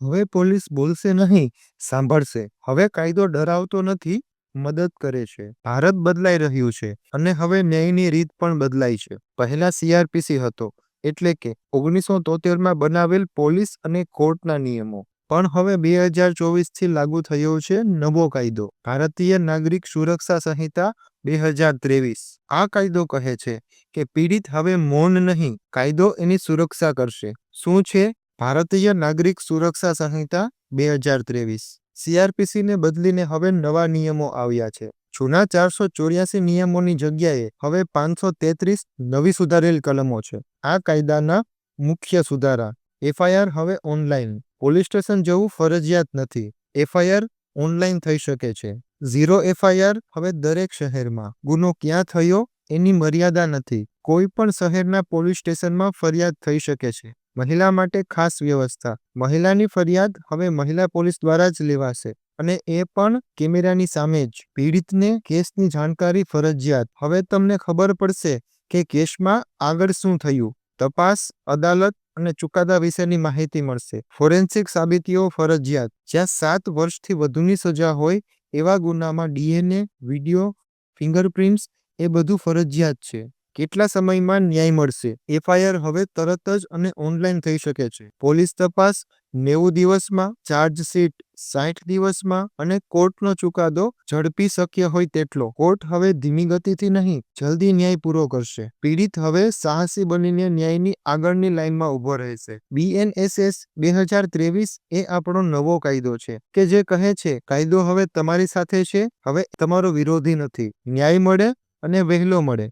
હવે પોલીસ બોલશે નહીં, સાંભળશે. હવે કાયદો ડરાવતો નથી, મદદ કરે છે. ભારત બદલાઈ રહ્યું છે અને હવે ન્યાયની રીત પણ બદલાઈ છે. પહેલા સીઆરપીસી હતો, એટલે કે ઓગણીસો તોતેરમાં બનાવેલ પોલીસ અને કોર્ટના નિયમો. પણ હવે બે હજાર ચોવીસથી લાગુ થયો છે નવો કાયદો. ભારતીય નાગરિક સુરક્ષા સંહિતા બે હજાર ત્રેવીસ. આ કાયદો કહે છે કે પીડિત હવે મૌન નહીં, કાયદો એની સુરક્ષા કરશે. શું છે? ભારતીય નાગરિક સુરક્ષા સંહિતા બે હજાર ત્રેવીસ. સીઆરપીસીને બદલીને હવે નવા નિયમો આવ્યા છે. જૂના ચારસો ચોર્યાસી નિયમોની જગ્યાએ હવે પાંચસો તેત્રીસ નવી સુધારેલ કલમો છે. આ કાયદાના મુખ્ય સુધારા. એફઆઈઆર હવે ઓનલાઈન. પોલીસ સ્ટેશન જવું ફરજિયાત નથી. એફઆઈઆર ઓનલાઈન થઈ શકે છે. ઝીરો એફઆઈઆર હવે દરેક શહેરમાં. ગુનો ક્યાં થયો એની મર્યાદા નથી. કોઈ પણ શહેરના પોલીસ સ્ટેશનમાં ફરિયાદ થઈ શકે છે. મહિલા માટે ખાસ વ્યવસ્થા. મહિલાની ફરિયાદ હવે મહિલા પોલીસ દ્વારા જ લેવાશે અને એ પણ કેમેરાની સામે જ. પીડિતને કેસની જાણકારી ફરજિયાત. હવે તમને ખબર પડશે કે કેસમાં આગળ શું થયું. તપાસ, અદાલત અને ચુકાદા વિશેની માહિતી મળશે. ફોરેન્સિક સાબિતીઓ ફરજિયાત. જ્યાં સાત વર્ષથી વધુની સજા હોય એવા ગુનામાં ડીએનએ, વીડિયો, ફિંગરપ્રિન્ટ્સ એ બધું ફરજિયાત છે. કેટલા સમયમાં ન્યાય મળશે? એફઆઈઆર હવે તરત જ અને ઓનલાઈન થઈ શકે છે. પોલીસ તપાસ, નેવું દિવસમાં ચાર્જશીટ સાઠ દિવસમાં અને કોર્ટનો ચુકાદો ઝડપી શક્ય હોય તેટલો. કોર્ટ હવે ધીમી ગતિથી નહીં, જલ્દી ન્યાય પૂરો કરશે. પીડિત હવે સાહસી બનીને ન્યાયની આગળની લાઈનમાં ઊભો રહેશે. બીએનએસએસ બે હજાર ત્રેવીસ એ આપણો નવો કાયદો છે, કે જે કહે છે, કાયદો હવે તમારી સાથે છે, હવે તમારો વિરોધી નથી. ન્યાય મળે અને વહેલો મળે.